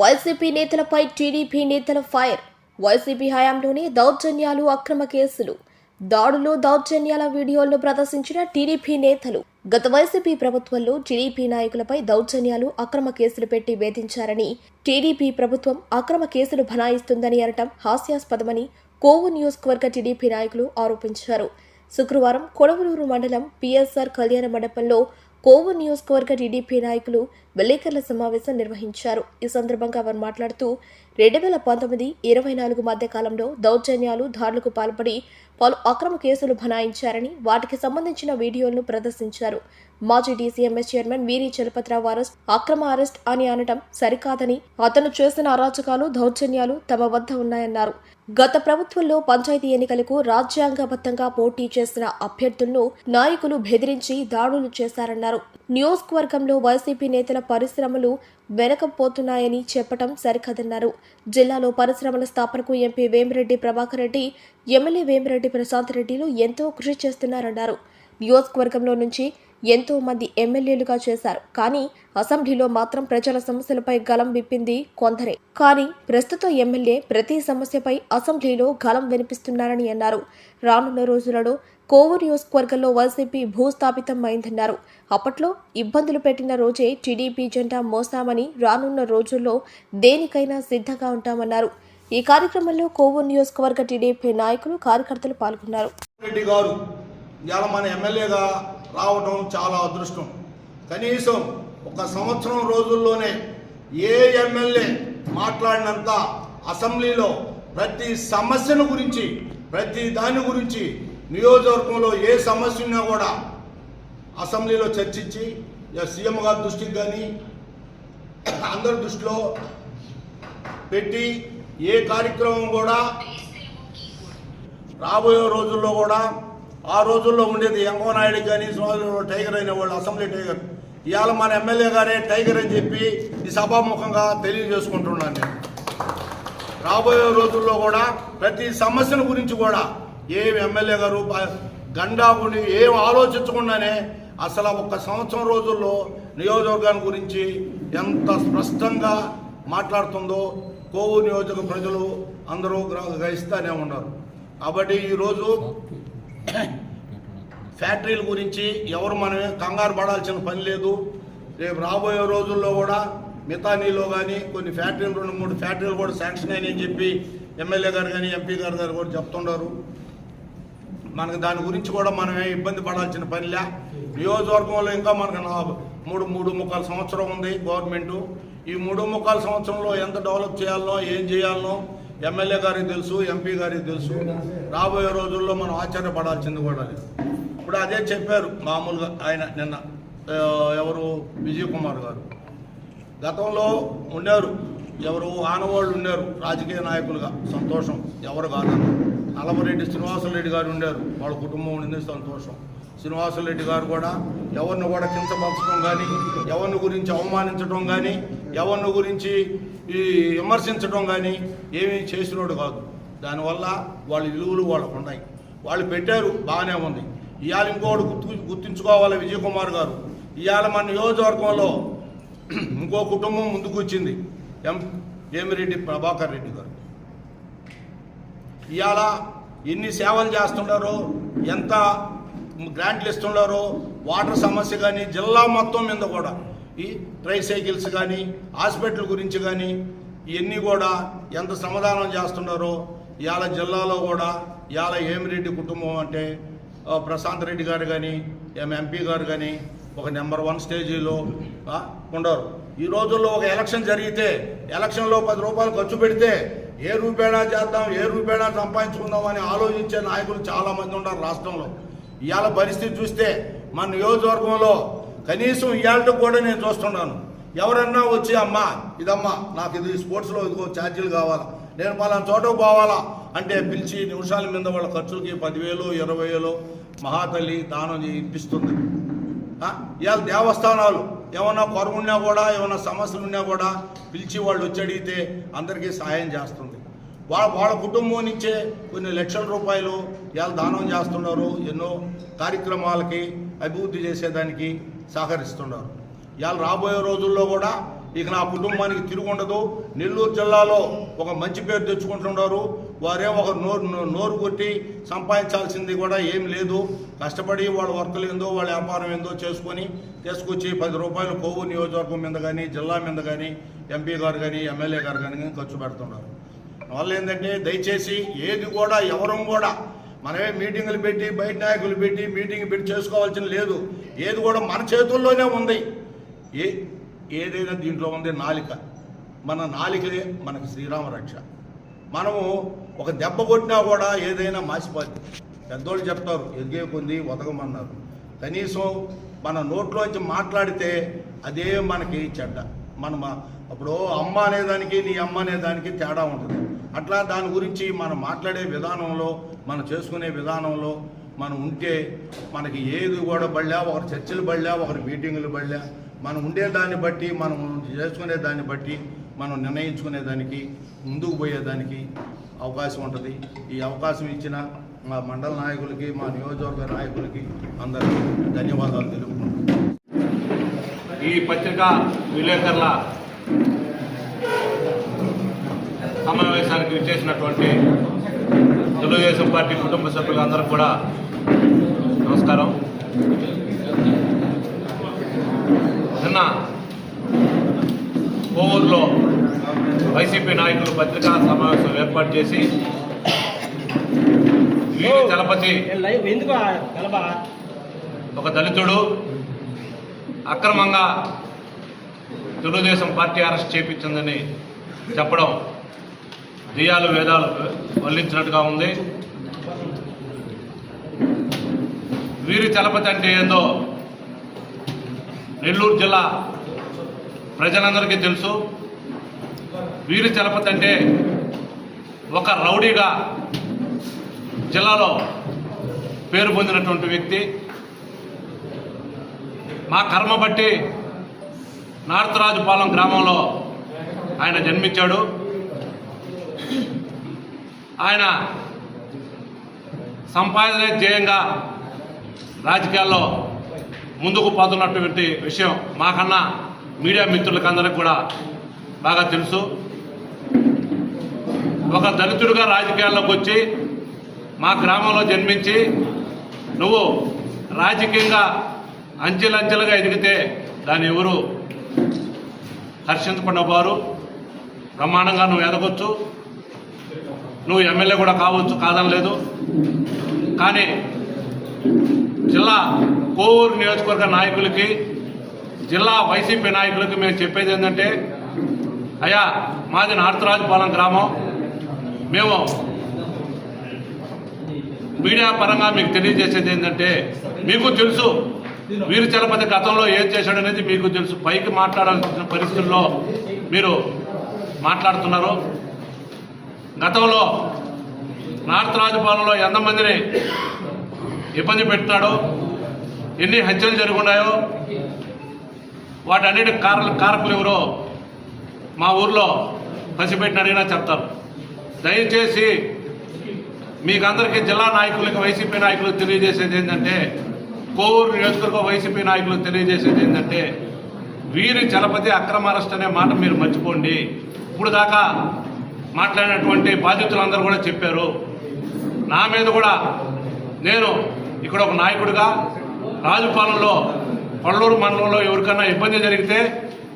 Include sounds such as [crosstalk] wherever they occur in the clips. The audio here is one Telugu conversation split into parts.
వైసీపీ నేతలపై టీడీపీ నేతల ఫైర్. వైసీపీ హయాంలోనే దౌర్జన్యాలు అక్రమ కేసులు. దాడులు దౌర్జన్యాల వీడియోలను ప్రదర్శించిన టీడీపీ నేతలు. గత వైసీపీ ప్రభుత్వంలో టీడీపీ నాయకులపై దౌర్జన్యాలు అక్రమ కేసులు పెట్టి వేధించారని టీడీపీ ప్రభుత్వం అక్రమ కేసులు బనాయిస్తుందని అనటం హాస్యాస్పదమని కోవు నియోజకవర్గ టీడీపీ నాయకులు ఆరోపించారు. శుక్రవారం కొడవలూరు మండలం పిఎస్ఆర్ కళ్యాణ మండపంలో కోవూరు నియోజకవర్గ టీడీపీ నాయకులు విలేకరుల సమావేశం నిర్వహించారు. ఈ సందర్భంగా వారు మాట్లాడుతూ రెండు వేల పంతొమ్మిది ఇరవై నాలుగు మధ్య కాలంలో దౌర్జన్యాలు దాడులకు పాల్పడి పలు అక్రమ కేసులు బనాయించారని వాటికి సంబంధించిన వీడియోలను ప్రదర్శించారు. మాజీ డీసీఎంఎస్ చైర్మన్ వీరి చలపతిరావు అరెస్ట్ అక్రమ అరెస్ట్ అని అనటం సరికాదని అతను చేసిన అరాచకాలు దౌర్జన్యాలు తమ వద్ద ఉన్నాయన్నారు. గత ప్రభుత్వంలో పంచాయతీ ఎన్నికలకు రాజ్యాంగబద్ధంగా పోటీ చేసిన అభ్యర్థులను నాయకులు బెదిరించి దాడులు చేశారన్నారు. నియోజకవర్గంలో వైసీపీ నేతల పరిశ్రమలు వెనకపోతున్నాయని చెప్పటం సరికాదన్నారు. జిల్లాలో పరిశ్రమల స్థాపనకు ఎంపీ వేమిరెడ్డి ప్రభాకర్ రెడ్డి ఎమ్మెల్యే వేమిరెడ్డి ప్రశాంత్ రెడ్డిలు ఎంతో కృషి చేస్తున్నారన్నారు. నియోజకవర్గంలో నుంచి ఎంతో మంది ఎమ్మెల్యేలుగా చేశారు. కానీ అసెంబ్లీలో మాత్రం ప్రజల సమస్యలపై గలం విప్పింది కొందరే. కానీ ప్రస్తుత ఎమ్మెల్యే ప్రతి సమస్యపై అసెంబ్లీలో గలం వినిపిస్తున్నారని అన్నారు. రానున్న రోజులలో కోవూరు నియోజకవర్గంలో వైసీపీ భూస్థాపితం అయిందన్నారు అప్పట్లో ఇబ్బందులు పెట్టిన రోజే టీడీపీ జెండా మోస్తామని రానున్న రోజుల్లో దేనికైనా సిద్ధంగా ఉంటామన్నారు. ఈ కార్యక్రమంలో కోవూరు నియోజకవర్గ టీడీపీ నాయకులు కార్యకర్తలు పాల్గొన్నారు. రెడ్డి గారు మన ఎమ్మెల్యేగా రావడం చాలా అదృష్టం. కనీసం ఒక సంవత్సరం రోజుల్లోనే ఏ ఎమ్మెల్యే మాట్లాడినంత అసెంబ్లీలో ప్రతి సమస్యను గురించి ప్రతి దాని గురించి నియోజకవర్గంలో ఏ సమస్య ఉన్నా కూడా అసెంబ్లీలో చర్చించి ఇక సీఎం గారి దృష్టికి కానీ అందరి దృష్టిలో పెట్టి ఏ కార్యక్రమం కూడా రాబోయే రోజుల్లో కూడా ఆ రోజుల్లో ఉండేది నాయుడు కానీ సోదరుడు టైగర్ అయిన వాళ్ళు అసెంబ్లీ టైగర్. ఇవాళ మన ఎమ్మెల్యే గారే టైగర్ అని చెప్పి ఈ సభాముఖంగా తెలియజేసుకుంటున్నాను నేను. రాబోయే రోజుల్లో కూడా ప్రతి సమస్యల గురించి కూడా ఏం ఎమ్మెల్యే గారు ప- గండాగుని ఏం ఆలోచించకుండానే అసలు ఒక సంవత్సరం రోజుల్లో నియోజకవర్గాన్ని గురించి ఎంత స్పష్టంగా మాట్లాడుతుందో కోవు నియోజక ప్రజలు అందరూ గ్రహిస్తూనే ఉన్నారు. కాబట్టి ఈరోజు ఫ్యాక్టరీల గురించి ఎవరు మనమే కంగారు పడాల్సిన పని లేదు. రేపు రాబోయే రోజుల్లో కూడా మితానీలో కానీ కొన్ని ఫ్యాక్టరీలు రెండు మూడు ఫ్యాక్టరీలు కూడా శాంక్షన్ అయినాయని చెప్పి ఎమ్మెల్యే గారు కానీ ఎంపీ గారు గారు కూడా చెప్తుండారు. మనకు దాని గురించి కూడా మనమే ఇబ్బంది పడాల్సిన పనిలే నియోజకవర్గంలో ఇంకా మనకు నా మూడు మూడు ముక్కాల సంవత్సరం ఉంది గవర్నమెంట్. ఈ మూడు ముక్కాల సంవత్సరంలో ఎంత డెవలప్ చేయాలనో ఏం చేయాలనో ఎమ్మెల్యే గారికి తెలుసు ఎంపీ గారికి తెలుసు. రాబోయే రోజుల్లో మనం ఆశ్చర్యపడాల్సింది కూడా లేదు. ఇప్పుడు అదే చెప్పారు మామూలుగా ఆయన నిన్న ఎవరు? విజయ్ కుమార్ గారు. గతంలో ఉన్నారు. ఎవరు? ఆనవాళ్ళు ఉన్నారు. రాజకీయ నాయకులుగా. సంతోషం. ఎవరు కాదు నల్లమరెడ్డి శ్రీనివాసరెడ్డి గారు ఉన్నారు. వాళ్ళ కుటుంబం ఉండింది సంతోషం. శ్రీనివాసరెడ్డి గారు కూడా ఎవరిని కూడా కించపరచడం కానీ ఎవరిని గురించి అవమానించడం కానీ ఎవరిని గురించి ఈ విమర్శించడం కానీ ఏమీ చేసినోడు కాదు. దానివల్ల వాళ్ళ విలువలు వాళ్ళకు ఉన్నాయి. వాళ్ళు పెట్టారు బాగానే ఉంది. ఇవాళ ఇంకోటి గుర్తు గుర్తుంచుకోవాలి విజయ్ కుమార్ గారు? ఇవాళ మన నియోజకవర్గంలో [clears throat] ఇంకో కుటుంబం ముందుకు వచ్చింది ఎం. వేమిరెడ్డి ప్రభాకర్ రెడ్డి గారు. ఇవాళ ఎన్ని సేవలు చేస్తున్నారో ఎంత గ్రాంట్లు ఇస్తున్నారో వాటర్ సమస్య కానీ జిల్లా మొత్తం మీద కూడా ఈ ట్రై సైకిల్స్ కానీ హాస్పిటల్ గురించి కానీ ఇవన్నీ కూడా ఎంత సమాధానం చేస్తున్నారో ఇవాళ జిల్లాలో కూడా ఇవాళ ఏమిరెడ్డి కుటుంబం అంటే ప్రశాంత్ రెడ్డి గారు కానీ ఎం ఎంపీ గారు కానీ ఒక నెంబర్ వన్ స్టేజీలో ఉండరు. ఈ రోజుల్లో ఒక ఎలక్షన్ జరిగితే ఎలక్షన్లో పది రూపాయలు ఖర్చు పెడితే ఏ రూపేణా చేద్దాం ఏ రూపేణా సంపాదించుకుందాం అని ఆలోచించే నాయకులు చాలా మంది ఉన్నారు రాష్ట్రంలో. ఇవాళ పరిస్థితి చూస్తే మన నియోజకవర్గంలో కనీసం ఇవాళ కూడా నేను చూస్తున్నాను. ఎవరన్నా వచ్చి అమ్మా ఇదమ్మా నాకు ఇది స్పోర్ట్స్లో ఇదిగో ఛార్జీలు కావాలా. నేను పలానా చోటకు పోవాలా? అంటే పిలిచి నిమిషాల మీద వాళ్ళ ఖర్చులకి పదివేలు ఇరవై వేలు మహాతల్లి దానం ఇప్పిస్తుంది ఇవాళ దేవస్థానాలు ఏమన్నా కొరవ ఉన్నా కూడా ఏమన్నా సమస్యలు ఉన్నా కూడా పిలిచి వాళ్ళు వచ్చి అడిగితే అందరికీ సహాయం చేస్తుంది. వాళ్ళ వాళ్ళ కుటుంబం నుంచే కొన్ని లక్షల రూపాయలు ఇవాళ దానం చేస్తున్నారు. ఎన్నో కార్యక్రమాలకి అభివృద్ధి చేసేదానికి సహకరిస్తున్నారు ఇవాళ రాబోయే రోజుల్లో కూడా ఇక నా కుటుంబానికి తిరిగి ఉండదు నెల్లూరు జిల్లాలో ఒక మంచి పేరు తెచ్చుకుంటున్నారు వారేం ఒక నోరు నోరు కొట్టి సంపాదించాల్సింది కూడా ఏం లేదు. కష్టపడి వాళ్ళ వర్తలు ఏందో వాళ్ళ వ్యాపారం ఏందో చేసుకొని తీసుకొచ్చి పది రూపాయలు కొవ్వు నియోజకవర్గం మీద కానీ జిల్లా మీద కానీ ఎంపీ గారు కానీ ఎమ్మెల్యే గారు కానీ ఖర్చు పెడుతున్నారు. వల్ల ఏంటంటే దయచేసి ఏది కూడా ఎవరం కూడా మనమే మీటింగులు పెట్టి బయట నాయకులు పెట్టి మీటింగ్ పెట్టి చేసుకోవాల్సిన లేదు. ఏది కూడా మన చేతుల్లోనే ఉంది. ఏ ఏదైనా దీంట్లో ఉంది నాలిక. మన నాలికలే మనకు శ్రీరామ రక్ష. మనము ఒక దెబ్బ కొట్టినా కూడా ఏదైనా మాసిపోద్ది. పెద్దోళ్ళు చెప్తారు ఎదిగే కొంది ఉతకమన్నారు కనీసం మన నోట్లోంచి మాట్లాడితే అదే మనకి చెడ్డ. మన అప్పుడు అమ్మ అనేదానికి నీ అమ్మ అనేదానికి తేడా ఉంటుంది. అట్లా దాని గురించి మనం మాట్లాడే విధానంలో మనం చేసుకునే విధానంలో మనం ఉంటే మనకి ఏది కూడా బళ్ళా ఒకరు చర్చలు బళ్ళా ఒకరు మీటింగులు బళ్ళా మనం ఉండేదాన్ని బట్టి మనం చేసుకునే దాన్ని బట్టి మనం నిర్ణయించుకునే దానికి ముందుకు పోయేదానికి అవకాశం ఉంటుంది. ఈ అవకాశం ఇచ్చిన మా మండల నాయకులకి మా నియోజకవర్గ నాయకులకి అందరికీ ధన్యవాదాలు తెలుపుకుంటున్నాను. ఈ పత్రిక విలేకరుల సమావేశానికి విచ్చేసినటువంటి తెలుగుదేశం పార్టీ కుటుంబ సభ్యులందరూ కూడా నమస్కారం. నిన్న కోవూరులో వైసీపీ నాయకులు పత్రికా సమావేశం ఏర్పాటు చేసి కలబా ఒక దళితుడు అక్రమంగా తెలుగుదేశం పార్టీ అరెస్ట్ చేపించిందని చెప్పడం దియాలు వేదాలు వల్లించినట్టుగా ఉంది. వీరి చలపతి అంటే ఏందో నెల్లూరు జిల్లా ప్రజలందరికీ తెలుసు. వీరి చలపతి అంటే ఒక రౌడీగా జిల్లాలో పేరు పొందినటువంటి వ్యక్తి. మా కర్మ బట్టి నార్తరాజుపాలెం గ్రామంలో ఆయన జన్మించాడు. ఆయన సంపాదనే ధ్యేయంగా రాజకీయాల్లో ముందుకు పోతున్నటువంటి విషయం మాకన్నా మీడియా మిత్రులకందరికి కూడా బాగా తెలుసు. ఒక దళితుడిగా రాజకీయాల్లోకి వచ్చి మా గ్రామంలో జన్మించి నువ్వు రాజకీయంగా అంచెలంచెలుగా ఎదిగితే దాన్ని ఎవరు హర్షించకుండా వారు బ్రహ్మాండంగా నువ్వు ఎదగొచ్చు. నువ్వు ఎమ్మెల్యే కూడా కావచ్చు కాదనలేదు. కానీ జిల్లా కోవూరు నియోజకవర్గ నాయకులకి జిల్లా వైసీపీ నాయకులకి మేము చెప్పేది ఏంటంటే అయ్యా మాది నార్తరాజుపాలెం గ్రామం. మేము మీడియా పరంగా మీకు తెలియజేసేది ఏంటంటే మీకు తెలుసు వీరు చలపతి గతంలో ఏం చేశాడనేది మీకు తెలుసు. పైకి మాట్లాడాల్సిన పరిస్థితుల్లో మీరు మాట్లాడుతున్నారు. గతంలో నార్త్ రాజభవన్లో ఎంతమందిని ఇబ్బంది పెట్టినాడో ఎన్ని హత్యలు జరుగున్నాయో వాటన్నిటి కారకులు కారకులు ఎవరో మా ఊర్లో పసిపెట్టిన అడిగినా చెప్తారు. దయచేసి మీకందరికీ జిల్లా నాయకులకి వైసీపీ నాయకులకు తెలియజేసేది ఏంటంటే కోవూరు నియోజకవర్గ వైసీపీ నాయకులకు తెలియజేసేది ఏంటంటే వీరి చలపతి అక్రమ అరెస్ట్ అనే మాట మీరు మర్చిపోండి. ఇప్పుడు దాకా మాట్లాడినటువంటి బాధితులందరూ కూడా చెప్పారు. నా మీద కూడా నేను ఇక్కడ ఒక నాయకుడిగా రాజుపాలెంలో కొల్లూరు మండలంలో ఎవరికైనా ఇబ్బంది జరిగితే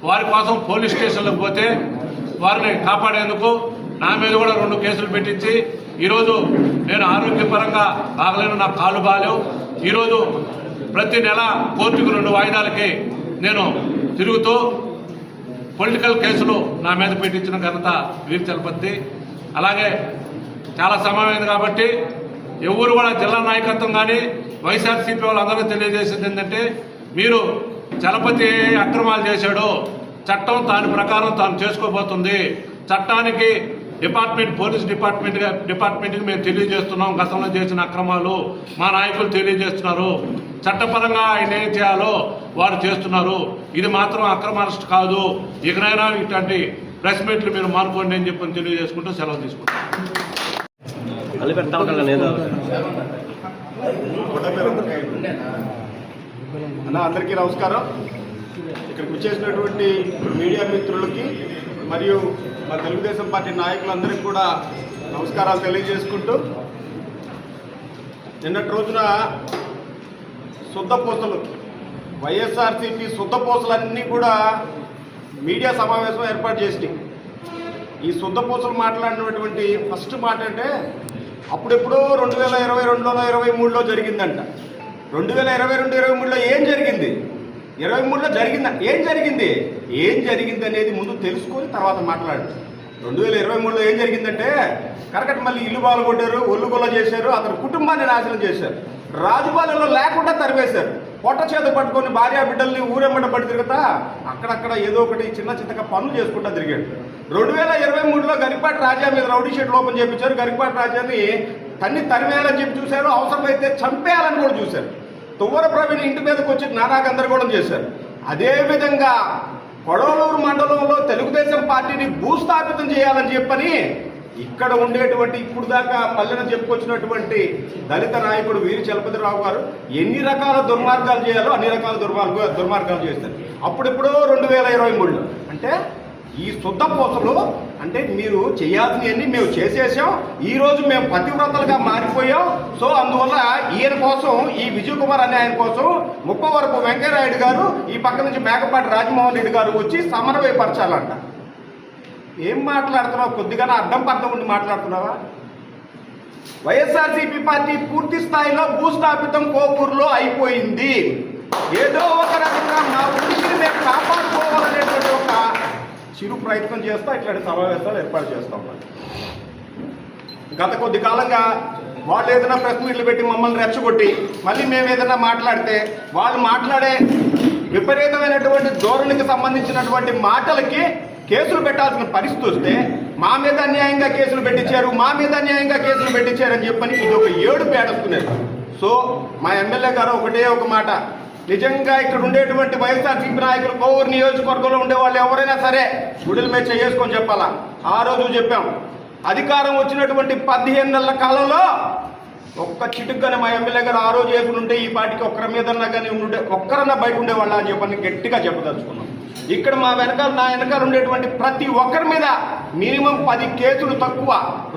వారి కోసం పోలీస్ స్టేషన్లకు పోతే వారిని కాపాడేందుకు నా మీద కూడా రెండు కేసులు పెట్టించి ఈరోజు నేను ఆరోగ్యపరంగా బాగలేను నా కాలు బాగాలేవు. ఈరోజు ప్రతి నెల కోర్టుకు రెండు వాయిదాలకి నేను తిరుగుతూ పొలిటికల్ కేసులు నా మీద పెట్టించిన ఘనత వీర్ చలపతి. అలాగే చాలా సమయమైంది కాబట్టి ఎవరు కూడా జిల్లా నాయకత్వం కానీ వైఎస్ఆర్సీపీ వాళ్ళందరూ తెలియజేసింది ఏంటంటే మీరు చలపతి అక్రమాలు చేశాడు చట్టం దాని ప్రకారం తాను చేసుకోబోతుంది చట్టానికి డిపార్ట్మెంట్ పోలీస్ డిపార్ట్మెంట్గా డిపార్ట్మెంట్కి మేము తెలియజేస్తున్నాం. గతంలో చేసిన అక్రమాలు మా నాయకులు తెలియజేస్తున్నారు. చట్టపరంగా ఆయన ఏం చేయాలో వారు చేస్తున్నారు. ఇది మాత్రం అక్రమ అరెస్ట్ కాదు. ఇకనైనా ఇట్లాంటి ప్రెస్ మీట్లు మీరు మానుకోండి అని చెప్పని తెలియజేసుకుంటూ సెలవు తీసుకుంటాను అందరికీ నమస్కారం. ఇక్కడికి వచ్చేసినటువంటి మీడియా మిత్రులకి మరియు మా తెలుగుదేశం పార్టీ నాయకులందరికీ కూడా నమస్కారాలు తెలియజేసుకుంటూ నిన్నటి రోజున శుద్ధపూసలు వైఎస్ఆర్సీపీ శుద్ధపూసలన్నీ కూడా మీడియా సమావేశం ఏర్పాటు చేసి ఈ శుద్ధపూసలు మాట్లాడినటువంటి ఫస్ట్ మాట అంటే అప్పుడెప్పుడో రెండు వేల ఇరవై రెండులో ఇరవై మూడులో జరిగిందంట. రెండు వేల ఇరవై రెండు ఇరవై మూడులో ఏం జరిగింది? ఇరవై మూడులో జరిగింది? ఏం జరిగింది? ఏం జరిగింది అనేది ముందు తెలుసుకొని తర్వాత మాట్లాడు. రెండు వేల ఇరవై మూడులో ఏం జరిగిందంటే కరకట్ మళ్ళీ ఇల్లు బాలగొట్టారు ఒళ్ళు గొల్ల చేశారు అతని కుటుంబాన్ని నాశనం చేశారు. రాజుపాలెంలో లేకుండా తరివేశారు. పొట్ట చేత పట్టుకొని భార్యా బిడ్డల్ని ఊరెమ్మట పడి తిరుగుతా అక్కడక్కడ ఏదో ఒకటి చిన్న చిన్నగా పనులు చేసుకుంటా తిరిగాడు. రెండు వేల ఇరవై మూడులో గరిపాటి రాజా మీద రౌడీ షీట్ ఓపెన్ చేయించారు గరిపాటి రాజాని తన్ని తరివేయాలని చెప్పి చూశారు. అవసరమైతే చంపేయాలని కూడా చూశారు. తువ్వర ప్రవీణ్ ఇంటి మీదకి వచ్చి నానా గందరగోళం చేశారు. అదేవిధంగా కొడవలూరు మండలంలో తెలుగుదేశం పార్టీని భూస్థాపితం చేయాలని చెప్పని ఇక్కడ ఉండేటువంటి ఇప్పుడు దాకా పల్లెను చెప్పుకొచ్చినటువంటి దళిత నాయకుడు వీరి చలపతిరావు గారు ఎన్ని రకాల దుర్మార్గాలు చేయాలో అన్ని రకాల దుర్మార్గ దుర్మార్గాలు చేస్తారు అప్పుడెప్పుడో రెండు వేల ఇరవై మూడులో. అంటే ఈ శుద్ధ పూసలు అంటే మీరు చేయాల్సినవన్నీ మేము చేసేసాం. ఈ రోజు మేము పతివ్రతలుగా మారిపోయాం. సో అందువల్ల ఈయన కోసం ఈ విజయ్ కుమార్ అనే ఆయన కోసం ముప్పవరపు వెంకయ్యనాయుడు గారు ఈ పక్క నుంచి మేకపాటి రాజమోహన్ రెడ్డి గారు వచ్చి సమన్వయపరచాలంట. ఏం మాట్లాడుతున్నావు? కొద్దిగా అడ్డం పర్థం ఉండి మాట్లాడుతున్నావా? వైఎస్ఆర్సీపీ పార్టీ పూర్తి స్థాయిలో భూస్థాపితం కోపూరులో అయిపోయింది. ఏదో ఒక రకంగా మా ఉనికిని మేము కాపాడుకోవాలనేటువంటి ఒక చిరు ప్రయత్నం చేస్తూ ఇట్లాంటి సమావేశాలు ఏర్పాటు చేస్తూ ఉన్నాం. గత కొద్ది కాలంగా వాళ్ళు ఏదైనా ప్రెస్ మీట్లు పెట్టి మమ్మల్ని రెచ్చగొట్టి మళ్ళీ మేము ఏదైనా మాట్లాడితే వాళ్ళు మాట్లాడే విపరీతమైనటువంటి ధోరణికి సంబంధించినటువంటి మాటలకి కేసులు పెట్టాల్సిన పరిస్థితి వస్తే మా మీద అన్యాయంగా కేసులు పెట్టించారు మా మీద అన్యాయంగా కేసులు పెట్టించారని చెప్పని ఇది ఒక ఏడు పేడస్తున్నారు సో మా ఎమ్మెల్యే గారు ఒకటే ఒక మాట నిజంగా ఇక్కడ ఉండేటువంటి వైఎస్ఆర్సీపీ నాయకులు కోవూరు నియోజకవర్గంలో ఉండే వాళ్ళు ఎవరైనా సరే గుడిల మీద చేసుకొని చెప్పాలా? ఆ రోజు చెప్పాం. అధికారం వచ్చినటువంటి పదిహేను నెలల కాలంలో ఒక్క చిటుక్కని మా ఎమ్మెల్యే గారు ఆ రోజు వేసుకుని ఉంటే ఈ పాటికి ఒక్కరి మీదన్నా కానీ ఉండే ఒక్కరన్నా బయట ఉండేవాళ్ళ అని చెప్పని గట్టిగా చెప్పదలుచుకున్నాం. ఇక్కడ మా వెనకాల నా వెనకాల ఉండేటువంటి ప్రతి ఒక్కరి మీద మినిమం పది కేసులు తక్కువ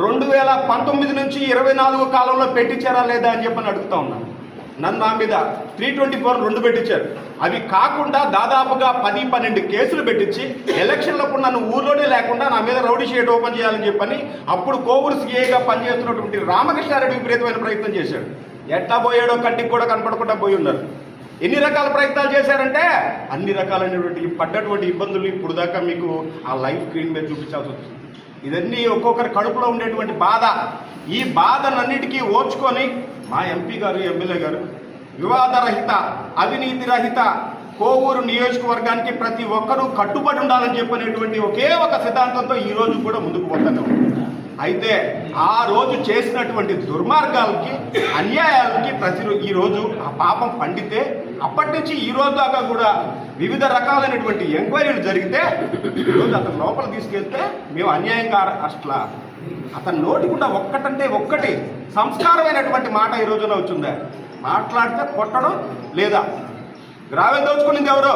రెండు వేల పంతొమ్మిది నుంచి ఇరవై నాలుగు కాలంలో పెట్టించారా లేదా అని చెప్పని అడుగుతా ఉన్నాను నన్ను నా మీద త్రీ ట్వంటీ ఫోర్ రెండు పెట్టించారు. అవి కాకుండా దాదాపుగా పది పన్నెండు కేసులు పెట్టించి ఎలక్షన్లకు నన్ను ఊర్లోనే లేకుండా నా మీద రౌడీ షీట్ ఓపెన్ చేయాలని చెప్పని అప్పుడు కోవూరు సీఏగా పనిచేస్తున్నటువంటి రామకృష్ణారెడ్డి విపరీతమైన ప్రయత్నం చేశాడు. ఎట్లా పోయాడో కంటికి కూడా కనపడకుండా పోయి ఉన్నారు. ఎన్ని రకాల ప్రయత్నాలు చేశారంటే అన్ని రకాలైనటువంటి పడ్డటువంటి ఇబ్బందులు ఇప్పుడు దాకా మీకు ఆ లైవ్ స్క్రీన్ మీద చూపించాల్సి వచ్చింది ఇదన్నీ ఒక్కొక్కరి కడుపులో ఉండేటువంటి బాధ. ఈ బాధనన్నిటికీ ఓర్చుకొని మా ఎంపీ గారు ఎమ్మెల్యే గారు వివాదరహిత అవినీతి రహిత కోవూరు నియోజకవర్గానికి ప్రతి ఒక్కరూ కట్టుబడి ఉండాలని చెప్పినటువంటి ఒకే ఒక సిద్ధాంతంతో ఈ రోజు కూడా ముందుకు పోతాను. అయితే ఆ రోజు చేసినటువంటి దుర్మార్గాలకి అన్యాయాలకి ప్రతిరోజు ఈరోజు ఈ రోజు ఆ పాపం పండితే అప్పటి నుంచి ఈ రోజు దాకా కూడా వివిధ రకాలైనటువంటి ఎంక్వైరీలు జరిగితే ఈరోజు అతను లోపల తీసుకెళ్తే మేము అన్యాయంగా అసలు అతని నోటి కూడా ఒక్కటంటే ఒక్కటి సంస్కారమైనటువంటి మాట ఈ రోజున వచ్చిందా. మాట్లాడితే కొట్టడం లేదా? గ్రావెల్ దోచుకునింది ఎవరో?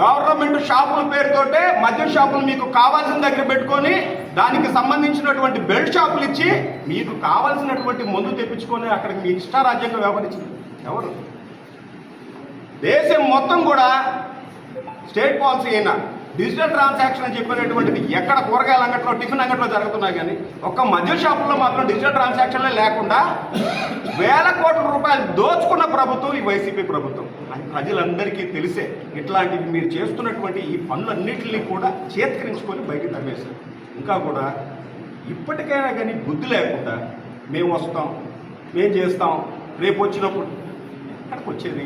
గవర్నమెంట్ షాపుల పేరుతోటే మద్యం షాపులు మీకు కావాల్సిన దగ్గర పెట్టుకొని దానికి సంబంధించినటువంటి బెల్ట్ షాపులు ఇచ్చి మీకు కావాల్సినటువంటి మందు తెప్పించుకొని అక్కడికి మీ ఇష్టారాజ్యంగా వ్యవహరించింది. ఎవరు? దేశం మొత్తం కూడా స్టేట్ పాలసీ అయినా డిజిటల్ ట్రాన్సాక్షన్ అని చెప్పినటువంటిది ఎక్కడ కూరగాయల అంగట్లో టిఫిన్ అంగట్లో జరుగుతున్నాయి కానీ ఒక్క మద్య షాపుల్లో మాత్రం డిజిటల్ ట్రాన్సాక్షన్లే లేకుండా వేల కోట్ల రూపాయలు దోచుకున్న ప్రభుత్వం ఈ వైసీపీ ప్రభుత్వం. అది ప్రజలందరికీ తెలిసే. ఇట్లాంటివి మీరు చేస్తున్నటువంటి ఈ పనులన్నింటినీ కూడా చేతికరించుకొని బయటికి తరివేశారు ఇంకా కూడా ఇప్పటికైనా కానీ బుద్ధి లేకుండా మేము వస్తాం మేము చేస్తాం రేపు వచ్చినప్పుడు ఎక్కడికి వచ్చేది?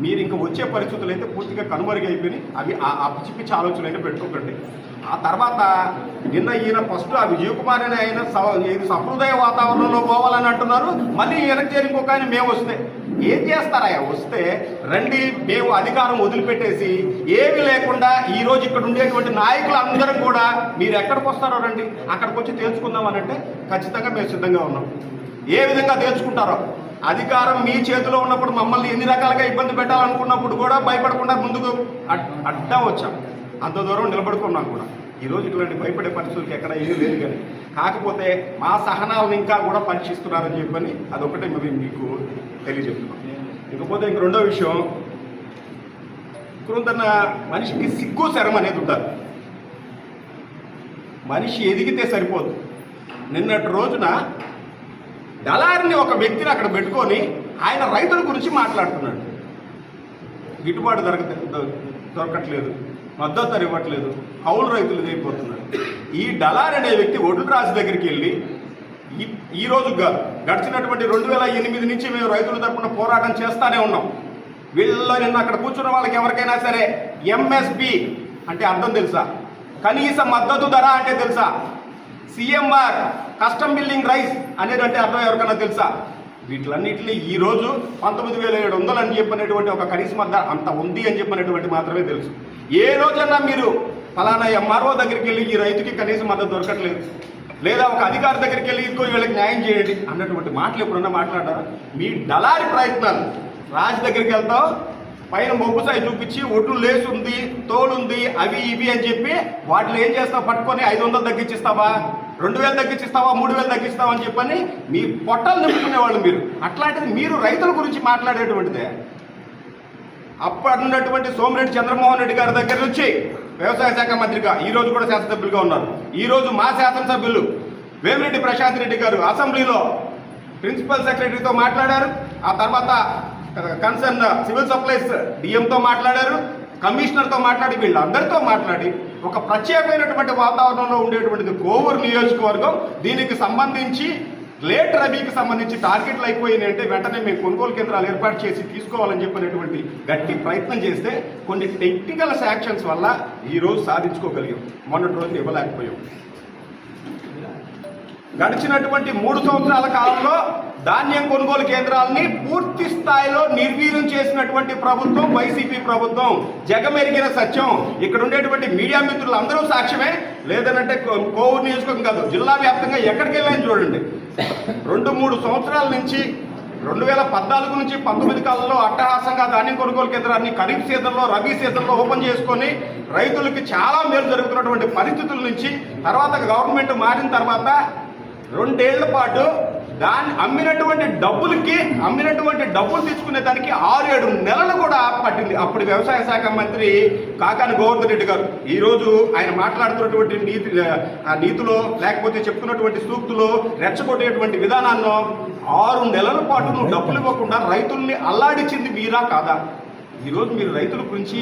మీరు ఇంకా వచ్చే పరిస్థితులు అయితే పూర్తిగా కనుమరుగైపోయి అవి ఆ- పిచ్చి పిచ్చి ఆలోచనలు అయితే పెట్టుకోకండి. ఆ తర్వాత నిన్న ఈయన ఫస్ట్ ఆ విజయ్ కుమార్ అనే ఆయన స- ఇది సంప్రదాయ వాతావరణంలో పోవాలని అంటున్నారు. మళ్ళీ వెనక్కి చేరి ఇంకొక ఆయన మేము వస్తే ఏం చేస్తారా వస్తే రండి మేము అధికారం వదిలిపెట్టేసి ఏమీ లేకుండా ఈరోజు ఇక్కడ ఉండేటువంటి నాయకులు అందరం కూడా మీరు ఎక్కడికి వస్తారో రండి అక్కడికి వచ్చి తేల్చుకుందాం అని అంటే ఖచ్చితంగా మేము సిద్ధంగా ఉన్నాం. ఏ విధంగా తేల్చుకుంటారో? అధికారం మీ చేతిలో ఉన్నప్పుడు మమ్మల్ని ఎన్ని రకాలుగా ఇబ్బంది పెట్టాలనుకున్నప్పుడు కూడా భయపడకుండా ముందుకు అడ్- వచ్చాం. అంత దూరం నిలబడుకున్నాం కూడా. ఈరోజు ఇటువంటి భయపడే పరిస్థితులకి ఎక్కడ ఏమీ లేదు కానీ కాకపోతే మా సహనాలను ఇంకా కూడా పరీక్షిస్తున్నారని చెప్పని అదొకటే మేము మీకు తెలియజెప్తున్నాం ఇకపోతే ఇంక రెండో విషయం కొంత మనిషికి సిగ్గు శరం అనేది ఉంటుంది మనిషి ఎదిగితే సరిపోదు. నిన్నటి రోజున దళారిని ఒక వ్యక్తిని అక్కడ పెట్టుకొని ఆయన రైతుల గురించి మాట్లాడుతున్నాడు. గిట్టుబాటు దొరక దొరకట్లేదు. మద్దతు ఇవ్వట్లేదు. కౌలు రైతులు ఇదైపోతున్నారు. ఈ డలార్ అనే వ్యక్తి ఒడ్డు రాజు దగ్గరికి వెళ్ళి ఈ ఈ రోజు కాదు గడిచినటువంటి రెండు వేల ఎనిమిది నుంచి మేము రైతుల తరపున పోరాటం చేస్తానే ఉన్నాం. వీళ్ళలో నిన్న అక్కడ కూర్చున్న వాళ్ళకి ఎవరికైనా సరే ఎంఎస్పి అంటే అర్థం తెలుసా? కనీస మద్దతు ధర అంటే తెలుసా? సిఎంఆర్ కస్టమ్ బిల్డింగ్ రైస్ అనేది అంటే అర్థం ఎవరికైనా తెలుసా? వీటిలన్నింటినీ ఈరోజు పంతొమ్మిది వేల ఏడు వందలు అని చెప్పినటువంటి ఒక కనీస అంత ఉంది అని చెప్పినటువంటి మాత్రమే తెలుసు. ఏ రోజన్నా మీరు ఫలానా ఎంఆర్ఓ దగ్గరికి వెళ్ళి ఈ రైతుకి కనీస మద్దతు దొరకట్లేదు. లేదా ఒక అధికారి దగ్గరికి వెళ్ళి ఇదిగో వీళ్ళకి న్యాయం చేయండి అన్నటువంటి మాటలు ఎప్పుడన్నా మాట్లాడారా మీ డలారి ప్రయత్నాలు. రాజు దగ్గరికి వెళ్తావు పైన మొగ్గుసాయి చూపించి ఒడ్డు లేసుంది తోలుంది అవి ఇవి అని చెప్పి వాటిలో ఏం చేస్తావు? పట్టుకొని ఐదు వందలు తగ్గించిస్తావా? రెండు వేలు తగ్గించిస్తావా మూడు వేలు తగ్గిస్తావా అని చెప్పని మీ పొట్టలు నింపుకునేవాళ్ళు మీరు. అట్లాంటిది మీరు రైతుల గురించి మాట్లాడేటువంటిదే. అప్పుడున్నటువంటి సోమిరెడ్డి చంద్రమోహన్ రెడ్డి గారి దగ్గర నుంచి వ్యవసాయ శాఖ మంత్రిగా ఈ రోజు కూడా శాసనసభ్యులుగా ఉన్నారు. ఈ రోజు మా శాసనసభ్యులు వేమిరెడ్డి ప్రశాంత్ రెడ్డి గారు అసెంబ్లీలో ప్రిన్సిపల్ సెక్రటరీతో మాట్లాడారు. ఆ తర్వాత కన్సర్న్ సివిల్ సప్లైస్ డిఎంతో మాట్లాడారు. కమిషనర్తో మాట్లాడి వీళ్ళందరితో మాట్లాడి ఒక ప్రత్యేకమైనటువంటి వాతావరణంలో ఉండేటువంటిది కోవూరు నియోజకవర్గం దీనికి సంబంధించి లేట్ రబీకి సంబంధించి టార్గెట్లు అయిపోయినాయి అంటే వెంటనే మేము కొనుగోలు కేంద్రాలు ఏర్పాటు చేసి తీసుకోవాలని చెప్పినటువంటి గట్టి ప్రయత్నం చేస్తే కొన్ని టెక్నికల్ శాంక్షన్స్ వల్ల ఈ రోజు సాధించుకోగలిగాం. మొన్నటి రోజు ఇవ్వలేకపోయాం. గడిచినటువంటి మూడు సంవత్సరాల కాలంలో ధాన్యం కొనుగోలు కేంద్రాలని పూర్తి స్థాయిలో నిర్వీర్యం చేసినటువంటి ప్రభుత్వం వైసీపీ ప్రభుత్వం. జగమెరిగిన సత్యం. ఇక్కడ ఉండేటువంటి మీడియా మిత్రులు అందరూ సాక్ష్యమే. లేదనంటే కో- కోవూరు నియోజకవర్గం కాదు జిల్లా వ్యాప్తంగా ఎక్కడికి వెళ్ళాయని చూడండి. రెండు మూడు సంవత్సరాల నుంచి రెండు వేల పద్నాలుగు నుంచి పంతొమ్మిది కాలంలో అట్టహాసంగా ధాన్యం కొనుగోలు కేంద్రాన్ని ఖరీఫ్ సీజన్లో రబీ సీజన్లో ఓపెన్ చేసుకొని రైతులకి చాలా మేలు జరుగుతున్నటువంటి పరిస్థితుల నుంచి తర్వాత గవర్నమెంట్ మారిన తర్వాత రెండేళ్ళ పాటు దాన్ని అమ్మినటువంటి డబ్బులకి అమ్మినటువంటి డబ్బులు తీసుకునే దానికి ఆరు ఏడు నెలలు కూడా పట్టింది. అప్పుడు వ్యవసాయ శాఖ మంత్రి కాకాని గోవర్ధన్ రెడ్డి గారు. ఈరోజు ఆయన మాట్లాడుతున్నటువంటి నీతి ఆ నీతిలో లేకపోతే చెప్తున్నటువంటి సూక్తులో రెచ్చగొట్టేటువంటి విధానాల్లో ఆరు నెలల పాటు నువ్వు డబ్బులు ఇవ్వకుండా రైతుల్ని అల్లాడించింది మీరా కాదా? ఈరోజు మీరు రైతుల గురించి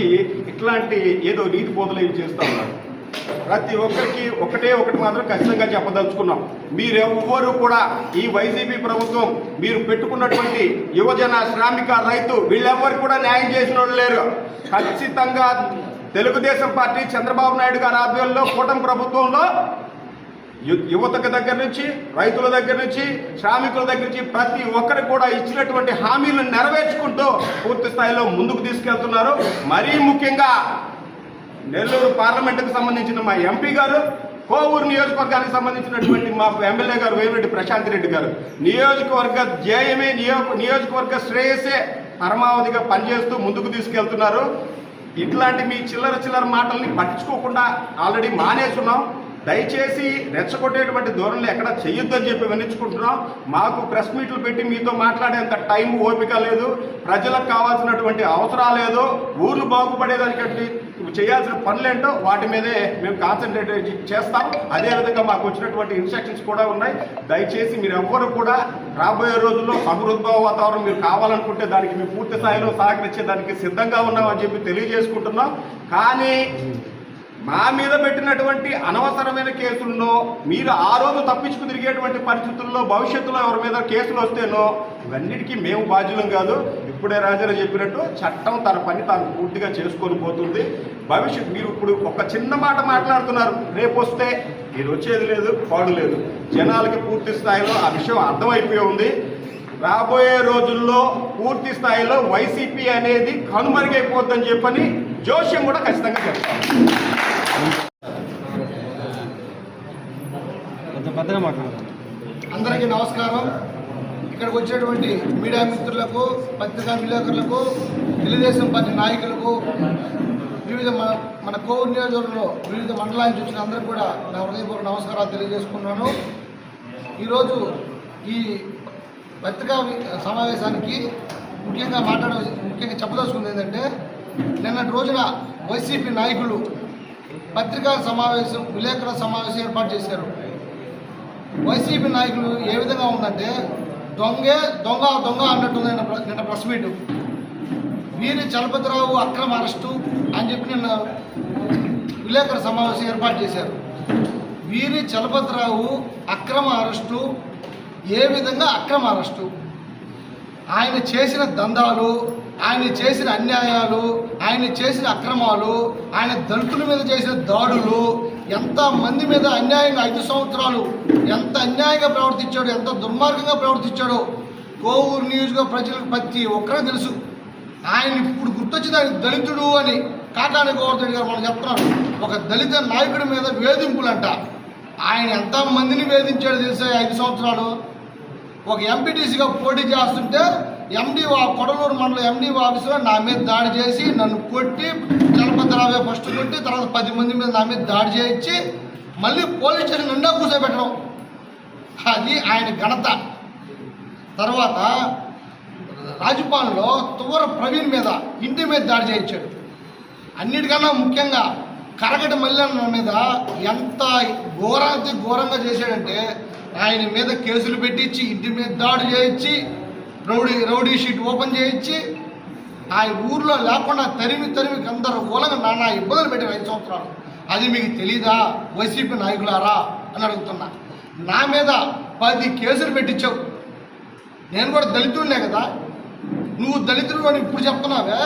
ఇట్లాంటి ఏదో నీతి బోధలు ఏం చేస్తా ఉన్నారు? ప్రతి ఒక్కరికి ఒకటే ఒకటి మాత్రం ఖచ్చితంగా చెప్పదలుచుకున్నాం. మీరెవ్వరూ కూడా ఈ వైసీపీ ప్రభుత్వం మీరు పెట్టుకున్నటువంటి యువజన శ్రామిక రైతు వీళ్ళెవ్వరు కూడా న్యాయం చేసిన వాళ్ళు లేరు. ఖచ్చితంగా తెలుగుదేశం పార్టీ చంద్రబాబు నాయుడు గారి ఆధ్వర్యంలో కూటమి ప్రభుత్వంలో యు- యువతకు దగ్గర నుంచి రైతుల దగ్గర నుంచి శ్రామికుల దగ్గర నుంచి ప్రతి ఒక్కరికి కూడా ఇచ్చినటువంటి హామీలను నెరవేర్చుకుంటూ పూర్తి స్థాయిలో ముందుకు తీసుకెళ్తున్నారు. మరీ ముఖ్యంగా నెల్లూరు పార్లమెంటుకు సంబంధించిన మా ఎంపీ గారు కోవూరు నియోజకవర్గానికి సంబంధించినటువంటి మా ఎమ్మెల్యే గారు వేమిరెడ్డి ప్రశాంత్ రెడ్డి గారు. నియోజకవర్గ జయమే నియో నియోజకవర్గ శ్రేయసే పరమావధిగా పనిచేస్తూ ముందుకు తీసుకెళ్తున్నారు. ఇట్లాంటి మీ చిల్లర చిల్లర మాటల్ని పట్టించుకోకుండా ఆల్రెడీ మానేస్తున్నాం దయచేసి రెచ్చగొట్టేటువంటి ధోరణులు ఎక్కడ చేయొద్దని చెప్పి వినించుకుంటున్నాం మాకు ప్రెస్ మీట్లు పెట్టి మీతో మాట్లాడేంత టైం ఓపిక లేదు. ప్రజలకు కావాల్సినటువంటి అవసరాలు లేదు. ఊర్లు బాగుపడేదానికంటే చేయాల్సిన పనులేంటో వాటి మీదే మేము కాన్సన్ట్రేట్ చేస్తాం. అదేవిధంగా మాకు వచ్చినటువంటి ఇన్స్ట్రక్షన్స్ కూడా ఉన్నాయి. దయచేసి మీరు ఎవ్వరు కూడా రాబోయే రోజుల్లో సమృద్భావ వాతావరణం మీరు కావాలనుకుంటే దానికి మేము పూర్తి స్థాయిలో సహకరించే దానికి సిద్ధంగా ఉన్నామని చెప్పి తెలియజేసుకుంటున్నాం. కానీ మా మీద పెట్టినటువంటి అనవసరమైన కేసుల్లో మీరు ఆ రోజు తప్పించుకు తిరిగేటువంటి పరిస్థితుల్లో భవిష్యత్తులో ఎవరి మీద కేసులు వస్తేనో ఇవన్నిటికీ మేము బాధ్యులం కాదు. ఇప్పుడే రాజారావు చెప్పినట్టు చట్టం తన పని తాను పూర్తిగా చేసుకొని పోతుంది. భవిష్యత్ మీరు ఇప్పుడు ఒక చిన్న మాట మాట్లాడుతున్నారు. రేపు వస్తే మీరు వచ్చేది లేదు పాడు లేదు. జనాలకి పూర్తి స్థాయిలో ఆ విషయం అర్థమైపోయి ఉంది. రాబోయే రోజుల్లో పూర్తి స్థాయిలో వైసీపీ అనేది కనుమరుగైపోద్దని చెప్పని జోష్యం కూడా ఖచ్చితంగా చెప్తాను అందరికీ నమస్కారం. ఇక్కడికి వచ్చినటువంటి మీడియా మిత్రులకు పత్రికా విలేకరులకు తెలుగుదేశం పార్టీ నాయకులకు వివిధ మన మన కోవిడ్ నియోజకవర్గంలో వివిధ మండలానికి వచ్చిన అందరికీ కూడా నా హృదయపూర్వక నమస్కారాలు తెలియజేసుకున్నాను ఈరోజు ఈ పత్రికా సమావేశానికి ముఖ్యంగా మాట్లాడ ముఖ్యంగా చెప్పదలుచుకుంది ఏంటంటే నిన్నటి రోజున వైసీపీ నాయకులు పత్రికా సమావేశం విలేకరుల సమావేశం ఏర్పాటు చేశారు. వైసీపీ నాయకులు ఏ విధంగా ఉందంటే దొంగే దొంగ దొంగ అన్నట్టుంది నిన్న నిన్న ప్రెస్ మీట్. వీరి చలపతిరావు అక్రమ అరెస్టు అని చెప్పి నిన్న విలేకరుల సమావేశం ఏర్పాటు చేశారు. వీరి చలపతిరావు అక్రమ అరెస్టు ఏ విధంగా అక్రమ అరెస్టు? ఆయన చేసిన దందాలు ఆయన చేసిన అన్యాయాలు ఆయన చేసిన అక్రమాలు ఆయన దళితుల మీద చేసిన దాడులు ఎంత మంది మీద అన్యాయంగా ఐదు సంవత్సరాలు ఎంత అన్యాయంగా ప్రవర్తించాడో ఎంత దుర్మార్గంగా ప్రవర్తించాడో కోవూరు నియోజకవర్గ ప్రజలకు ప్రతి ఒక్కరూ తెలుసు. ఆయన ఇప్పుడు గుర్తొచ్చింది ఆయన దళితుడు అని కాటాని గోవర్ధన్ గారు మనం చెప్తున్నారు. ఒక దళిత నాయకుడి మీద వేధింపులంట. ఆయన ఎంత మందిని వేధించాడు తెలిసే ఐదు సంవత్సరాలు? ఒక ఎంపీటీసీగా పోటీ చేస్తుంటే ఎండి కొడలూరు మండలం ఎండి ఆఫీసులో నా మీద దాడి చేసి నన్ను కొట్టి చలపద్రావే ఫస్ట్ కొట్టి తర్వాత పది మంది మీద నా మీద దాడి చేయించి మళ్ళీ పోలీస్ స్టేషన్ నిండా కూర్చోబెట్టడం. అది ఆయన ఘనత. తర్వాత రాజపాలలో తువర ప్రవీణ్ మీద ఇంటి మీద దాడి చేయించాడు. అన్నిటికన్నా ముఖ్యంగా కరగటి మల్లెన్న మీద ఎంత ఘోరాంతి ఘోరంగా చేశాడంటే ఆయన మీద కేసులు పెట్టించి ఇంటి మీద దాడి చేయించి రౌడీ రౌడీ షీట్ ఓపెన్ చేయించి ఆ ఊర్లో లేకుండా తరిమి తరిమి అందరూ మూలంగా నానా ఇబ్బందులు పెట్టారు ఐదు సంవత్సరాలు. అది మీకు తెలీదా? వైసీపీ నాయకులారా? అని అడుగుతున్నా. నా మీద పది కేసులు పెట్టించావు. నేను కూడా దళితుడినే కదా? నువ్వు దళితుడు అని ఇప్పుడు చెప్తున్నావే?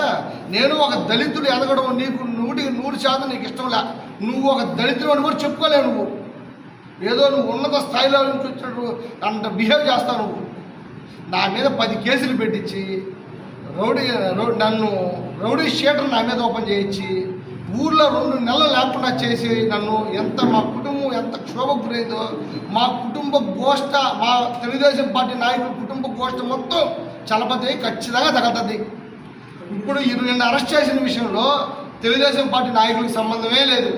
నేను ఒక దళితుడు ఎదగడం నీకు నూటికి నూరు శాతం నీకు ఇష్టం లే. నువ్వు ఒక దళితుడు అని కూడా చెప్పుకోలేవు నువ్వు. ఏదో నువ్వు ఉన్నత స్థాయిలో నుంచి వచ్చినట్టు అంత బిహేవ్ చేస్తావు నువ్వు. నా మీద పది కేసులు పెట్టించి రౌడీ రౌ- నన్ను రౌడీ షీటర్ నా మీద ఓపెన్ చేయించి ఊర్లో రెండు నెలలు లేకుండా చేసి నన్ను ఎంత మా కుటుంబం ఎంత క్షోభకు గురైందో మా కుటుంబ గోష్ట మా తెలుగుదేశం పార్టీ నాయకుల కుటుంబ గోష్ట మొత్తం చలపతి ఖచ్చితంగా తగలుతుంది. ఇప్పుడు ఈ నిన్న అరెస్ట్ చేసిన విషయంలో తెలుగుదేశం పార్టీ నాయకులకు సంబంధమే లేదు.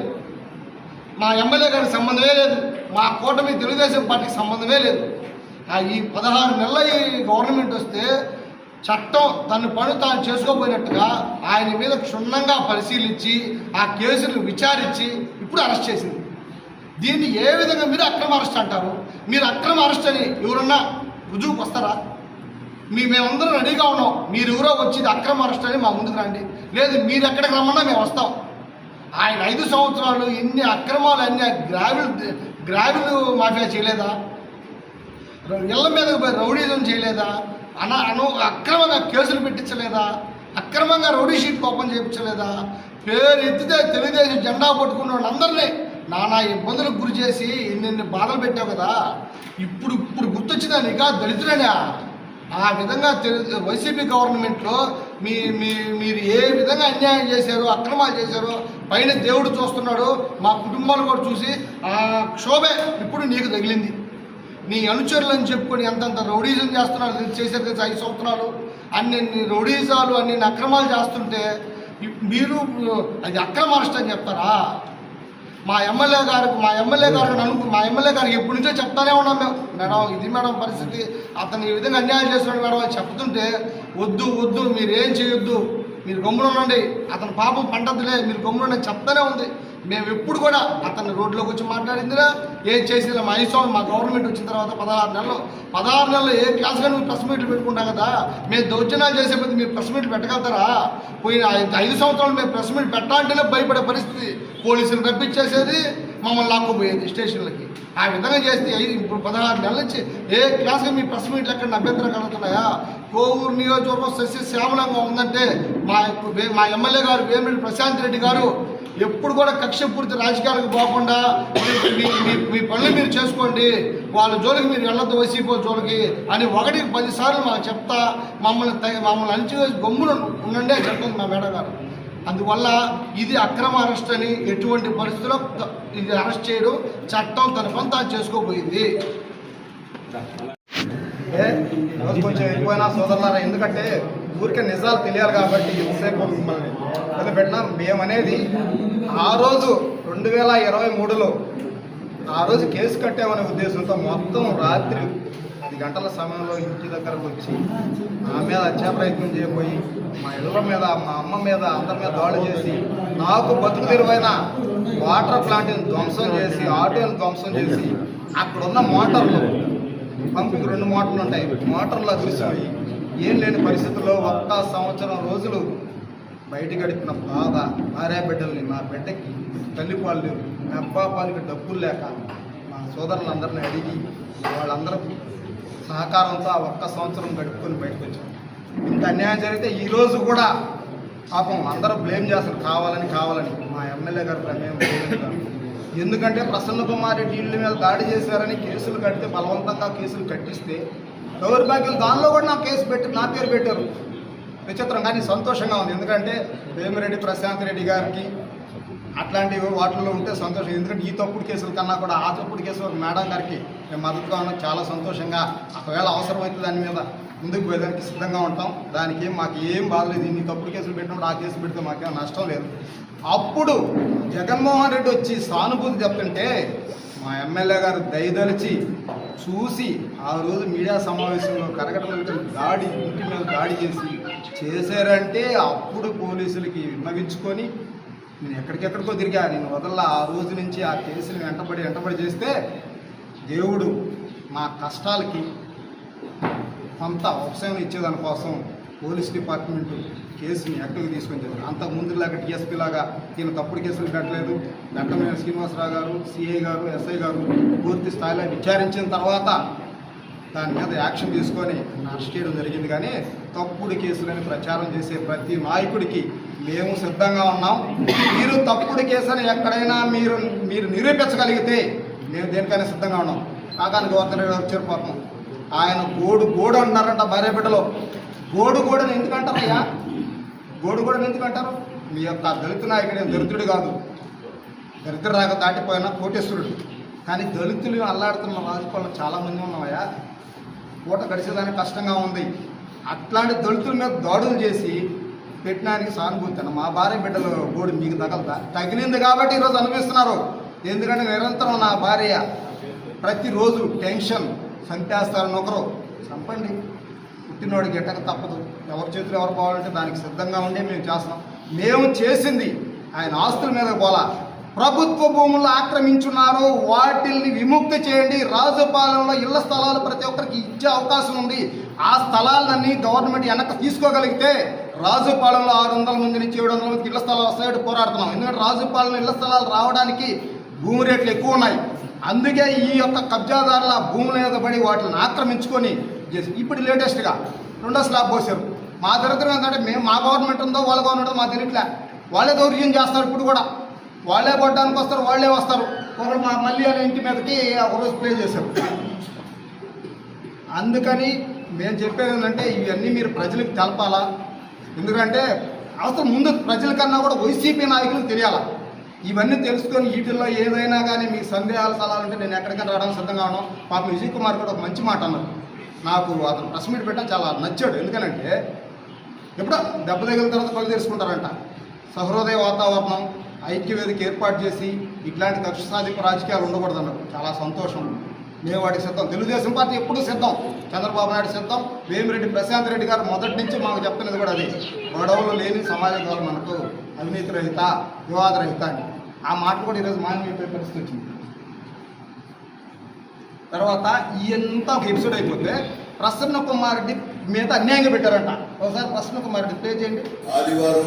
మా ఎమ్మెల్యే గారికి సంబంధమే లేదు. మా కూటమి తెలుగుదేశం పార్టీకి సంబంధమే లేదు. ఈ పదహారు నెలల ఈ గవర్నమెంట్ వస్తే చట్టం తన పని తాను చేసుకోబోయినట్టుగా ఆయన మీద క్షుణ్ణంగా పరిశీలించి ఆ కేసును విచారించి ఇప్పుడు అరెస్ట్ చేసింది. దీన్ని ఏ విధంగా మీరు అక్రమ అరెస్ట్ అంటారు? మీరు అక్రమ అరెస్ట్ అని ఎవరన్నా రుజువుకు వస్తారా? మీ మేమందరం రెడీగా ఉన్నాం. మీరు ఎవరో వచ్చి అక్రమ అరెస్ట్ అని మా ముందుకు రండి. లేదు మీరు ఎక్కడికి రమ్మన్నా మేము వస్తాం. ఆయన ఐదు సంవత్సరాలు ఎన్ని అక్రమాలు అన్ని గ్రావిల్ గ్రావిల్ మాఫియా చేయలేదా? ఇళ్ళ మీద పోయి రౌడీజం చేయలేదా? అన అను అక్రమంగా కేసులు పెట్టించలేదా? అక్రమంగా రౌడీ షీట్ ఓపెన్ చేయించలేదా? పేరు ఎత్తితే తెలుగుదేశం జెండా పట్టుకున్న వాళ్ళందరినీ నానా ఇబ్బందులకు గురి చేసి ఎన్నెన్ని బాధలు పెట్టావు కదా? ఇప్పుడు ఇప్పుడు గుర్తొచ్చిందా నీకా? దళితుడనా? ఆ విధంగా తెలు వైసీపీ గవర్నమెంట్లో మీ మీ మీరు ఏ విధంగా అన్యాయం చేశారు అక్రమాలు చేశారు పైన దేవుడు చూస్తున్నాడు మా కుటుంబాలు కూడా చూసి ఆ క్షోభే ఇప్పుడు నీకు తగిలింది. నీ అనుచరులు అని చెప్పుకొని ఎంతంత రౌడీజం చేస్తున్నారు చేసేది ఐదు సంవత్సరాలు. అన్ని రౌడీజాలు అన్ని అక్రమాలు చేస్తుంటే మీరు అది అక్రమ అరెస్ట్ అని చెప్తారా? మా ఎమ్మెల్యే గారికి మా ఎమ్మెల్యే గారికి అనుకు మా ఎమ్మెల్యే గారికి ఎప్పటి నుంచో చెప్తానే ఉన్నాం మేము. మేడం ఇది మేడం పరిస్థితి. అతను ఈ విధంగా అన్యాయం చేస్తున్నాడు మేడం అని చెప్తుంటే వద్దు వద్దు మీరేం చేయొద్దు మీరు గమ్మున ఉండండి అతని పాపం పండదులే మీరు గమ్మున చెప్తానే ఉంది. మేము ఎప్పుడు కూడా అతన్ని రోడ్లోకి వచ్చి మాట్లాడిందిరా? ఏం చేసినా మా ఐదు సంవత్సరం మా గవర్నమెంట్ వచ్చిన తర్వాత పదహారు నెలలు. పదహారు నెలలు ఏ క్లాస్గా నువ్వు ప్రెస్ మీట్లు పెట్టుకుంటాం కదా? మేము దౌర్జన్యాలు చేసే కొద్ది మీరు ప్రెస్ మీట్లు పెట్టగలుగుతారా? పోయిన ఐదు- సంవత్సరాలు మేము ప్రెస్ మీట్ పెట్టాలంటేనే భయపడే పరిస్థితి. పోలీసులు రప్పించేసేది మమ్మల్ని లాక్కుపోయేది స్టేషన్లకి. ఆ విధంగా చేస్తే ఇప్పుడు పదహారు నెలల నుంచి ఏ క్లాస్కి మీ ప్రెస్ మీట్లు ఎక్కడ అభ్యంతరం కలుగుతున్నాయా? కోవూరు నియోజకవర్గం సస్య శ్యామలంగా ఉందంటే మా మా ఎమ్మెల్యే గారు వేమిరెడ్డి ప్రశాంత్ రెడ్డి గారు ఎప్పుడు కూడా కక్షపూరిత రాజకీయాలకు పోకుండా మీ- మీ మీ- పనులు మీరు చేసుకోండి. వాళ్ళ జోలికి మీరు వెళ్ళొద్దు వైసీపీ జోలికి అని ఒకటికి పదిసార్లు మాకు చెప్తా మమ్మల్ని మమ్మల్ని అంచి గమ్మున ఉండండి అని చెప్తుంది మా మేడం గారు. అందువల్ల ఇది అక్రమ అరెస్ట్ అని ఎటువంటి పరిస్థితుల్లో ఇది అరెస్ట్ చేయడం. చట్టం తన పని తాను చేసుకోబోయింది. ఏ, ఈరోజు కొంచెం ఎక్కువైనా సోదరులారా ఎందుకంటే ఊరికే నిజాలు తెలియాలి కాబట్టి ఎంతసేపు మిమ్మల్ని వదిలిపెట్టినా మేమనేది ఆ రోజు రెండు వేల ఇరవై మూడులో ఆ రోజు కేసు కట్టామనే ఉద్దేశంతో మొత్తం రాత్రి పది గంటల సమయంలో ఇంటి దగ్గరకు వచ్చి నా మీద హత్యా ప్రయత్నం చేయబోయి మా ఇళ్ళ మీద మా అమ్మ మీద అందరి మీద దాడి చేసి నాకు బతుకు తెరువైన వాటర్ ప్లాంట్ని ధ్వంసం చేసి ఆటోని ధ్వంసం చేసి అక్కడున్న మోటార్లు పంపుకి రెండు మోటార్లు ఉంటాయి. మోటార్లు అదృశ్యమయ్యి ఏం లేని పరిస్థితుల్లో ఒక్క సంవత్సరం రోజులు బయట గడిపిన బాధ భార్య బిడ్డల్ని మా బిడ్డకి తల్లిపాలు లేవు. నా అబ్బా పాలకి డబ్బులు లేక మా సోదరులందరిని అడిగి వాళ్ళందరూ సహకారంతో ఆ ఒక్క సంవత్సరం గడుపుకొని బయటకు వచ్చాం. ఇంత అన్యాయం జరిగితే ఈరోజు కూడా పాపం అందరూ బ్లేమ్ చేస్తారు. కావాలని కావాలని. మా ఎమ్మెల్యే గారు ప్రమేయం ఎందుకంటే ప్రసన్న కుమార్ రెడ్డి ఇళ్ళ మీద దాడి చేశారని కేసులు కడితే బలవంతంగా కేసులు కట్టిస్తే బ్యాంకులు దానిలో కూడా నా కేసు పెట్టి నా పేరు పెట్టారు. విచిత్రం కానీ సంతోషంగా ఉంది. ఎందుకంటే వేమిరెడ్డి ప్రశాంత్ రెడ్డి గారికి అట్లాంటివి వాటిల్లో ఉంటే సంతోషం. ఎందుకంటే ఈ తప్పుడు కేసుల కన్నా కూడా ఆ తప్పుడు కేసు ఒక మేడం గారికి మేము మద్దతుగా ఉన్నాం చాలా సంతోషంగా ఒకవేళ అవసరమైతే దాని మీద ముందుకు పోయేదానికి సిద్ధంగా ఉంటాం. దానికి ఏం మాకు ఏం బాధ లేదు. ఇన్ని తప్పుడు కేసులు పెట్టినప్పుడు ఆ కేసు పెడితే మాకేం నష్టం లేదు. అప్పుడు జగన్మోహన్ రెడ్డి వచ్చి సానుభూతి చెప్తుంటే మా ఎమ్మెల్యే గారు దయదలిచి చూసి ఆ రోజు మీడియా సమావేశంలో కరకటల దాడి ఇంటి మీద దాడి చేసి చేశారంటే అప్పుడు పోలీసులకి విన్నవించుకొని నేను ఎక్కడికెక్కడికో తిరిగా నేను వదల ఆ రోజు నుంచి ఆ కేసులు వెంటబడి వెంటబడి చేస్తే దేవుడు మా కష్టాలకి కొంత ఉపశమనం ఇచ్చేదానికోసం పోలీస్ డిపార్ట్మెంట్ కేసుని యాక్టివ్గా తీసుకొని చెప్పారు. అంత ముందులాగా టీఎస్పీ లాగా ఈయన తప్పుడు కేసులు కట్టలేదు వెంటనే శ్రీనివాసరావు గారు సిఐ గారు ఎస్ఐ గారు పూర్తి స్థాయిలో విచారించిన తర్వాత దాని మీద యాక్షన్ తీసుకొని అరెస్ట్ చేయడం జరిగింది. కానీ తప్పుడు కేసులని ప్రచారం చేసే ప్రతి నాయకుడికి మేము సిద్ధంగా ఉన్నాం. మీరు తప్పుడు కేసుని ఎక్కడైనా మీరు మీరు నిరూపించగలిగితే మేము దేనికైనా సిద్ధంగా ఉన్నాం. కాకాని గవర్నర్ గారు వచ్చారు పాపం. ఆయన గోడు గోడు అంటారంట భార్య బిడ్డలో గోడు గోడను ఎందుకు అయ్యా గోడు గోడను ఎందుకంటారు? మీ యొక్క దళిత నాయకుడు దరిద్రుడు కాదు. దరిద్ర రాక దాటిపోయిన కోటేశ్వరుడు. కానీ దళితులు అల్లాడుతున్న రాజకీయాలు చాలామంది ఉన్నామయ్యా పూట గడిచేదానికి కష్టంగా ఉంది. అట్లాంటి దళితుల మీద దాడులు చేసి పెట్టడానికి సానుభూతి అన్న మా భార్య బిడ్డలు గోడు మీకు తగలదా? తగిలింది కాబట్టి ఈరోజు అనిపిస్తున్నారు ఎందుకంటే నిరంతరం నా భార్య ప్రతిరోజు టెన్షన్ చంపేస్తారని ఒకరు. చంపండి. పుట్టినోడికి ఎట్టక తప్పదు. ఎవరి చేతులు ఎవరు పోవాలంటే దానికి సిద్ధంగా ఉండి మేము చేస్తాం. మేము చేసింది ఆయన ఆస్తుల మీద పోలా ప్రభుత్వ భూములు ఆక్రమించున్నారు. వాటిల్ని విముక్తి చేయండి. రాజుపాలెంలో ఇళ్ళ స్థలాలు ప్రతి ఒక్కరికి ఇచ్చే అవకాశం ఉంది. ఆ స్థలాలన్నీ గవర్నమెంట్ వెనక తీసుకోగలిగితే రాజుపాలెంలో ఆరు వందల మంది నుంచి ఏడు వందల మంది ఇళ్ళ స్థలాలు వస్తాయని పోరాడుతున్నాం. ఎందుకంటే రాజుపాలెంలో ఇళ్ళ స్థలాలు రావడానికి భూమి రేట్లు ఎక్కువ ఉన్నాయి. అందుకే ఈ యొక్క కబ్జాదారుల భూముల మీద పడి వాటిని ఆక్రమించుకొని చేసి. ఇప్పుడు లేటెస్ట్గా రెండో స్లాబ్ పోసారు. మా దరిద్రం ఏంటంటే మేము మా గవర్నమెంట్ ఉందో వాళ్ళ గవర్నమెంట్ మా తెలియట్లే. వాళ్ళే దౌర్యం చేస్తారు ఇప్పుడు కూడా. వాళ్ళే కొట్టడానికి వస్తారు వాళ్ళే వస్తారు. ఒకరు మా మళ్ళీ అనే ఇంటి మీదకి ఒకరోజు ప్లే చేశారు. అందుకని మేము చెప్పేది ఏంటంటే ఇవన్నీ మీరు ప్రజలకు తెలపాలా? ఎందుకంటే అవసరం ముందు ప్రజలకన్నా కూడా వైసీపీ నాయకులకు తెలియాలా? ఇవన్నీ తెలుసుకొని వీటిల్లో ఏదైనా కానీ మీకు సందేహాలు సలహాలు నేను ఎక్కడికైనా రావడానికి సిద్ధంగా ఉన్నాం పాపం విజయ్ కుమార్ కూడా ఒక మంచి మాట అన్నారు. నాకు అతను ప్రెస్ మీట్ పెట్టడం చాలా నచ్చాడు. ఎందుకనంటే ఎప్పుడో దెబ్బ తగిలిన తర్వాత కళ్ళు తెరుచుకుంటారంట. సహృదయ వాతావరణం ఐక్యవేదిక ఏర్పాటు చేసి ఇట్లాంటి కక్ష సాధింపు రాజకీయాలు ఉండకూడదు అన్నారు చాలా సంతోషం. మేము వాటికి సిద్ధం. తెలుగుదేశం పార్టీ ఎప్పుడూ సిద్ధం. చంద్రబాబు నాయుడు సిద్ధం. వేమిరెడ్డి ప్రశాంత్ రెడ్డి గారు మొదటి నుంచి మాకు చెప్పినది కూడా అది. గొడవలు లేని సమాజం కావాలి మనకు అవినీతి రహిత వివాద రహిత అని. ఆ మాట కూడా ఈరోజు మానవీయ పరిస్థితి వచ్చింది తర్వాత ఎంత ఒక ఎపిసోడ్ అయిపోతే ప్రసన్న కుమార్ రెడ్డి మీద అన్యాయంగా పెట్టారంట. ఒకసారి ప్రసన్న కుమార్ రెడ్డి ప్లే చేయండి ఆదివారం